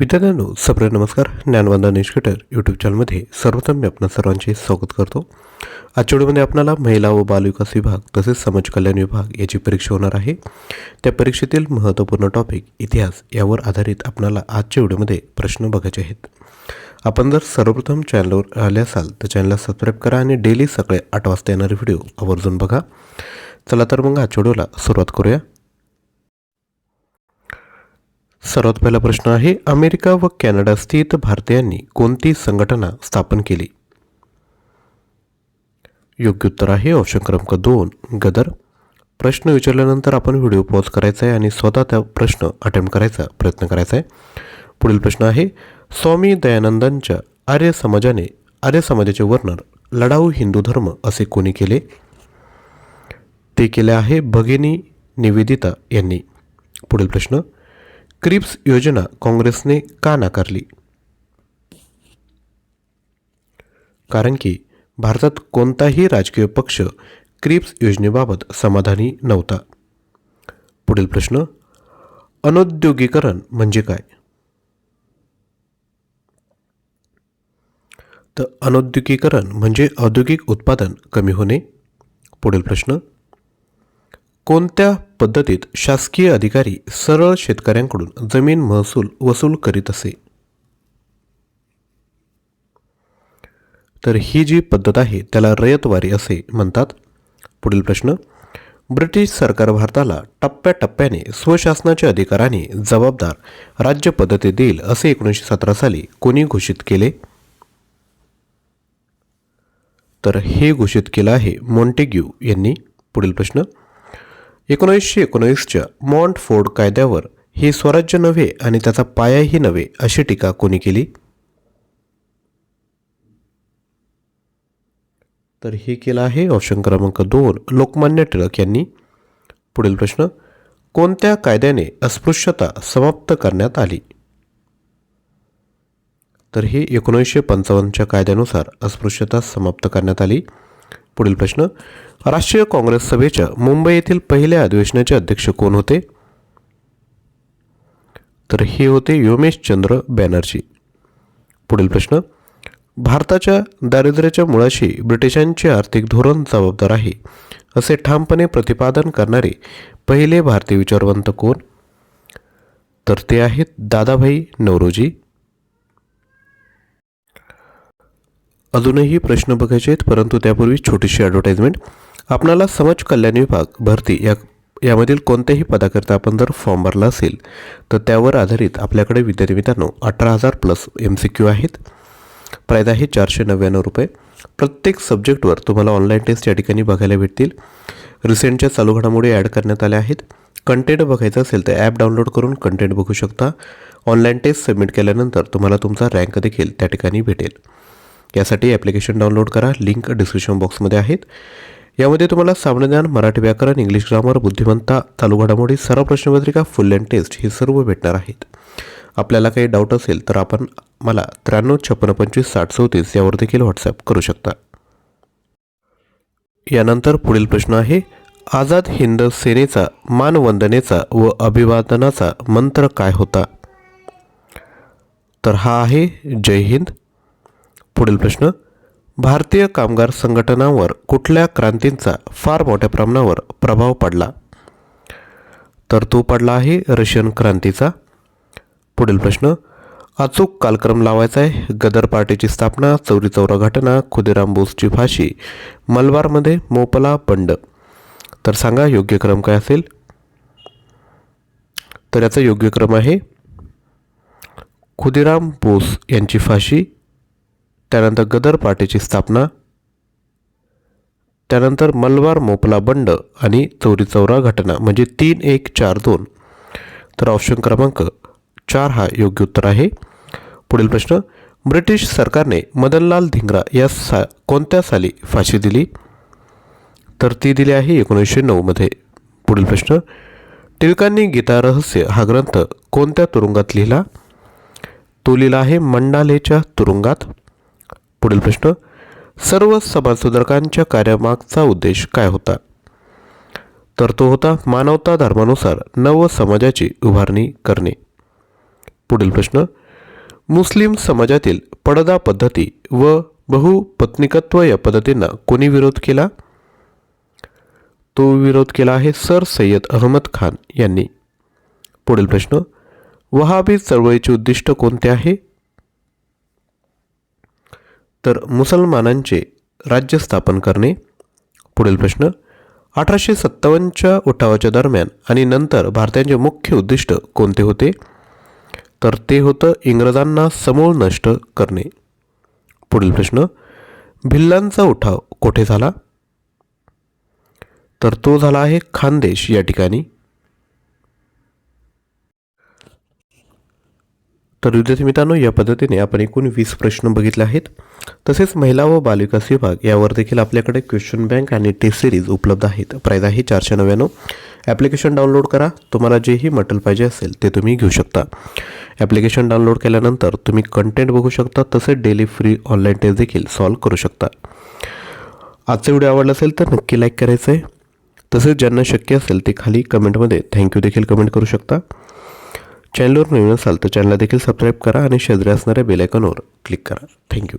विद्यार्थ्यांनो सप्रे नमस्कार. ज्ञानवंदा निष्कटर यूट्यूब चॅनलमध्ये सर्वप्रथम मी आपणा सर्वांचे स्वागत करतो. आजच्या व्हिडिओमध्ये आपल्याला महिला व बालविकास विभाग तसेच समाज कल्याण विभाग याची परीक्षा होणार आहे. त्या परीक्षेतील महत्त्वपूर्ण टॉपिक इतिहास यावर आधारित आपणाला आजच्या व्हिडिओमध्ये प्रश्न बघायचे आहेत. आपण जर सर्वप्रथम चॅनलवर आले असाल तर चॅनलला सबस्क्राईब करा आणि डेली सकाळी आठ वाजता येणारे व्हिडिओ आवर्जून बघा. चला तर मग आजच्या व्हिडिओला सुरुवात करूया. सर्वात पहिला प्रश्न आहे अमेरिका व कॅनडा स्थित भारतीयांनी कोणती संघटना स्थापन केली? योग्य उत्तर आहे ऑप्शन क्रमांक दोन गदर. प्रश्न विचारल्यानंतर आपण व्हिडिओ पॉज करायचा आहे आणि स्वतः त्या प्रश्न अटेम्प्ट करायचा प्रयत्न करायचा आहे. पुढील प्रश्न आहे स्वामी दयानंदांच्या आर्य समाजाने आर्य समाजाचे वर्णन लढाऊ हिंदू धर्म असे कोणी केले? ते केले आहे भगिनी निवेदिता यांनी. पुढील प्रश्न क्रिप्स योजना काँग्रेसने का नाकारली? कारण की भारतात कोणताही राजकीय पक्ष क्रिप्स योजनेबाबत समाधानी नव्हता. पुढील प्रश्न अनौद्योगिकरण म्हणजे काय? तर अनौद्योगिकरण म्हणजे औद्योगिक उत्पादन कमी होणे. पुढील प्रश्न कोणत्या पद्धतीत शासकीय अधिकारी सरळ शेतकऱ्यांकडून जमीन महसूल वसूल करीत असे? तर ही जी पद्धत आहे त्याला रयतवारी असे म्हणतात. पुढील प्रश्न ब्रिटिश सरकार भारताला टप्प्याटप्प्याने स्वशासनाच्या अधिकाराने जबाबदार राज्य पद्धती देईल असे एकोणीसशे सतरा साली कोणी घोषित केले? तर हे घोषित केलं आहे मॉन्टेग्यू यांनी. पुढील प्रश्न एकोणीसशे एकोणीसच्या मॉन्ट फोर्ड कायद्यावर हे स्वराज्य नव्हे आणि त्याचा पायाही नव्हे अशी टीका कोणी केली? तर हे केलं आहे ऑप्शन क्रमांक दोन लोकमान्य टिळक यांनी. पुढील प्रश्न कोणत्या कायद्याने अस्पृश्यता समाप्त करण्यात आली? तर हे एकोणीसशे पंचावन्नच्या कायद्यानुसार अस्पृश्यता समाप्त करण्यात आली. पुढील प्रश्न. राष्ट्रीय काँग्रेस सभेच्या मुंबई येथील पहिल्या अधिवेशनाचे अध्यक्ष कोण होते? तर हे होते योमेशचंद्र बॅनर्जी. पुढील प्रश्न. भारताच्या दारिद्र्याच्या मुळाशी ब्रिटिशांचे आर्थिक धोरण जबाबदार आहे असे ठामपणे प्रतिपादन करणारे पहिले भारतीय विचारवंत कोण? तर ते आहेत दादाभाई नवरोजी अजूनही प्रश्न बघायचे आहेत परंतु त्यापूर्वी छोटीशी ॲडव्हर्टाईजमेंट आपणाला समाज कल्याण विभाग भरती या यामधील कोणत्याही पदाकरता आपण जर फॉर्म भरला असेल तर त्यावर आधारित आपल्याकडे विद्यार्थी मित्रांनो अठरा हजार प्लस एम सी क्यू आहेत. प्राईज आहे चारशे नव्याण्णव रुपये. प्रत्येक सब्जेक्टवर तुम्हाला ऑनलाईन टेस्ट या ठिकाणी बघायला भेटतील. रिसेंटच्या चालू घडामोडी ॲड करण्यात आल्या आहेत. कंटेंट बघायचं असेल तर ॲप डाउनलोड करून कंटेंट बघू शकता. ऑनलाईन टेस्ट सबमिट केल्यानंतर तुम्हाला तुमचा रँक देखील त्या ठिकाणी भेटेल. यासाठी ॲप्लिकेशन डाउनलोड करा. लिंक डिस्क्रिप्शन बॉक्समध्ये आहेत. यामध्ये तुम्हाला सामान्यज्ञान मराठी व्याकरण इंग्लिश ग्रामर बुद्धिमत्ता चालू घडामोडी सर्व प्रश्नपत्रिका फुल अँड टेस्ट हे सर्व भेटणार आहेत. आपल्याला काही डाऊट असेल तर आपण मला त्र्याण्णव छप्पन्न पंचवीस साठ चौतीस यावर देखील व्हॉट्सअप करू शकता. यानंतर पुढील प्रश्न आहे. आझाद हिंद सेनेचा मानवंदनेचा व अभिवादनाचा मंत्र काय होता? तर हा आहे जय हिंद. पुढील प्रश्न. भारतीय कामगार संघटनांवर कुठल्या क्रांतींचा फार मोठ्या प्रमाणावर प्रभाव पडला? तर तो पडला आहे रशियन क्रांतीचा. पुढील प्रश्न. अचूक कालक्रम लावायचा आहे. गदर पार्टीची स्थापना चौरी चौरा घटना खुदिराम बोसची फाशी मलबारमध्ये मोपला बंड. तर सांगा योग्य क्रम काय असेल? तर याचा योग्य क्रम आहे खुदिराम बोस यांची फाशी त्यानंतर गदर पार्टीची स्थापना त्यानंतर मलबार मोपला बंड आणि चौरी चौरा घटना म्हणजे तीन एक चार दोन. तर ऑप्शन क्रमांक चार हा योग्य उत्तर आहे. पुढील प्रश्न ब्रिटिश सरकारने मदनलाल धिंगरा या सा कोणत्या साली फाशी दिली? तर ती दिली आहे एकोणीसशे नऊमध्ये पुढील प्रश्न टिळकांनी गीता रहस्य हा ग्रंथ कोणत्या तुरुंगात लिहिला? तो लिहिला आहे मंडालेच्या तुरुंगात. पुढील प्रश्न सर्व समाजसुधारकांच्या कार्यामागचा उद्देश काय होता? तर तो होता मानवता धर्मानुसार नव समाजाची उभारणी करणे. पुढील प्रश्न मुस्लिम समाजातील पडदा पद्धती व बहुपत्निकत्व या पद्धतींना कोणी विरोध केला? तो विरोध केला आहे सर सय्यद अहमद खान यांनी. पुढील प्रश्न वहाबी चळवळीचे उद्दिष्ट कोणते आहे? तर मुसलमानांचे राज्य स्थापन करणे. पुढील प्रश्न. अठराशे सत्तावन्नच्या उठावाच्या दरम्यान आणि नंतर भारतीयांचे मुख्य उद्दिष्ट कोणते होते? तर ते होतं इंग्रजांना समूळ नष्ट करणे. पुढील प्रश्न. भिल्लांचा उठाव कोठे झाला? तर तो झाला आहे खानदेश या ठिकाणी. तर विद्यार्थी मित्रांनो या पद्धतीने आपण एकूण वीस प्रश्न बघितले आहेत. तसेच महिला व बालविकास विभाग यावर देखील आपल्याकडे क्वेश्चन बँक आणि टेस्ट सिरीज उपलब्ध आहेत. प्राईज आहे चारशे नव्याण्णव. ॲप्लिकेशन डाउनलोड करा. तुम्हाला जेही मटेरियल पाहिजे असेल ते तुम्ही घेऊ शकता. ॲप्लिकेशन डाउनलोड केल्यानंतर तुम्ही कंटेंट बघू शकता. तसेच डेली फ्री ऑनलाईन टेस्ट देखील सॉल्व करू शकता. आजचा व्हिडिओ आवडला असेल तर नक्की लाईक करायचं आहे तसेच ज्यांना शक्य असेल ते खाली कमेंटमध्ये थँक्यू देखील कमेंट करू शकता. चॅनलवर नवीन असाल तर चॅनलला देखील सबस्क्राईब करा आणि शेजारी असणाऱ्या बेलायकॉनवर क्लिक करा. थँक्यू.